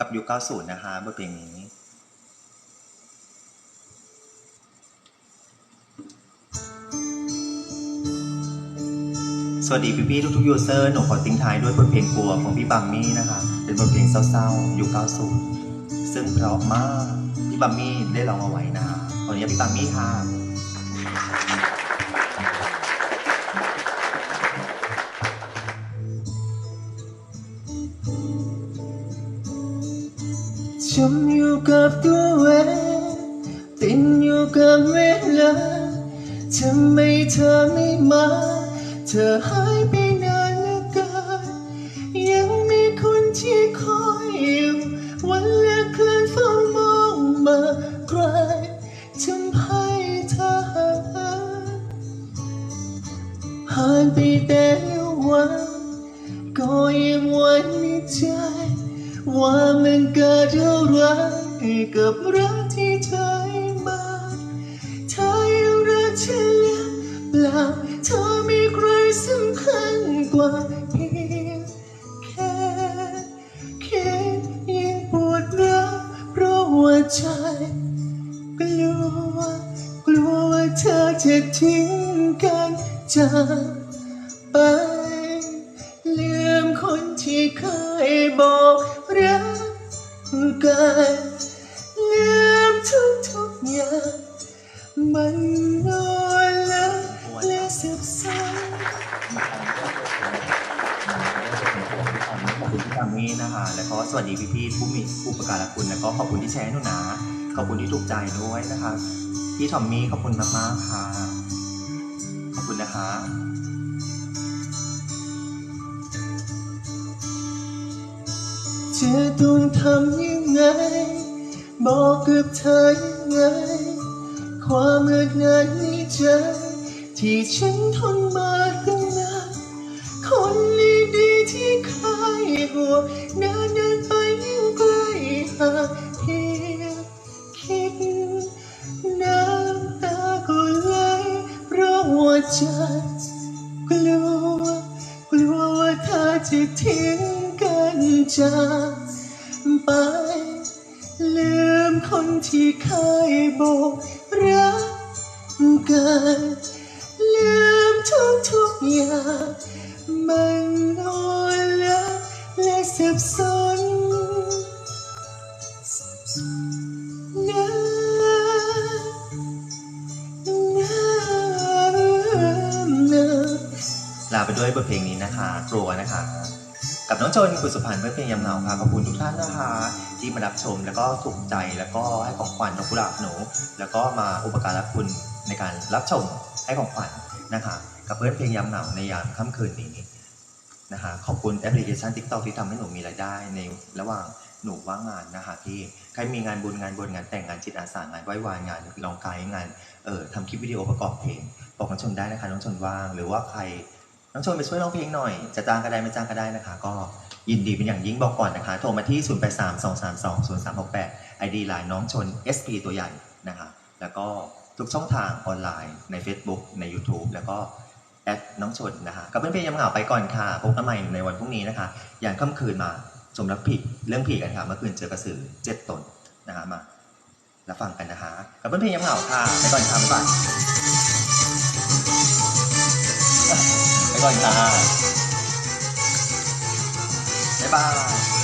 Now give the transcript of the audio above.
กับยุค90 นะคะบทเพลงนี้สวัสดีพี่ๆทุกๆยูเซอร์หนูขอทิ้งท้ายด้วยบทเพลงกลัวของพี่บัมมี่นะคะ เป็นบทเพลงเศร้าๆยุค90 ซึ่งเพราะมากพี่บัมมี่ได้ร้องเอาไว้นะคะขออนุญาตพี่บัมมี่ค่ะ จมอยู่กับตัวเองติดอยู่กับเวลาทำไมเธอไม่มา เธอหายไปนานเหลือเกินยังมีคนที่คอยอยู่วันและคืนเฝ้ามองมาไกลทำให้เธอห่างห่านไปแต่ละวันก็ยังวันในใจว่ามันเกิดอะ กับรักที่เธอให้มาเธอยังรักฉันแล้วเปล่าเธอมีใครสำคัญกว่าเพียงแค่คิดยิ่งปวดร้าวเพราะหัวใจกลัวกลัวว่าเธอจะทิ้งกันจากไปลืมคนที่เคยบอกรักกัน มันนอนและและสับสนขอบคุณพี่บัมมี่นะคะแล้วก็สวัสดีพี่ๆผู้มีผู้ประการคุณแล้วก็ขอบคุณที่แชร์ให้หนูนะขอบคุณที่ถูกใจด้วยนะคะพี่ทอมมี่ขอบคุณมากๆค่ะ ขอบคุณนะคะจะต้องทำยังไง บอกกับเธอยังไง ความอึดอัดในใจที่ฉันทนมาตั้งนานคนดีๆที่เคยห่วงนานเดินไปยิ่งใกล้ห่างเพียงคิดน้ำตาก็ไหลเพราะหัวใจกลัว กลัวว่าเธอจะทิ้งกันจากไป ลืมคนที่เคยบอก กันลืมทุกทุกอย่างมันอ่อนล้าและสับสนนะลาไปด้วยบทเพลงนี้นะคะ กลัวนะคะ กับน้องชนคุณสุพรรณเพื่อเพลงยำเหงาค่ะขอบคุณทุกท่านนะคะ ที่มารับชมแล้วก็ถูกใจแล้วก็ให้ของขวัญดอกกุหลาบหนู แล้วก็มาอุปการะคุณ ในการรับชมให้ของขวัญนะคะกับเพื่อนเพลงยำเหงาในยามค่ำคืนนี้นะคะขอบคุณแอปพลิเคชัน TikTok ที่ทำให้หนูมีรายได้ในระหว่างหนูว่างงานนะคะที่ใครมีงานบุญงานบวชงานแต่งงานจิตอาสางานไหว้วานงานลองกายงานเอ่อทำคลิปวิดีโอประกอบเพลงบอกน้องชนได้นะคะน้องชนว่างหรือว่าใครน้องชนไปช่วยร้องเพลงหน่อย จะจ้างก็ได้ไม่จ้างก็ได้นะคะ ก็ยินดีเป็นอย่างยิ่งบอกก่อนนะคะ โทรมาที่ 0 8 3 2 3 2 0 3 6 8 ID ไลน์น้องชน SP ตัวใหญ่นะคะแล้วก็ ทุกช่องทางออนไลน์ใน Facebook ใน YouTube แล้วก็แอดน้องชนนะคะกับเพื่อนเพลงยำเหงาไปก่อนค่ะพบกันใหม่ในวันพรุ่งนี้นะคะ อย่างค่ำคืนมาชมรับผีเรื่องผีกันค่ะเมื่อคืนเจอกระสือเจ็ดตนนะคะมาแล้วฟังกันนะคะกับเพื่อนเพลงยำเหงาค่ะไปก่อนค่ะบ๊ายบายไปก่อนค่ะบ๊ายบาย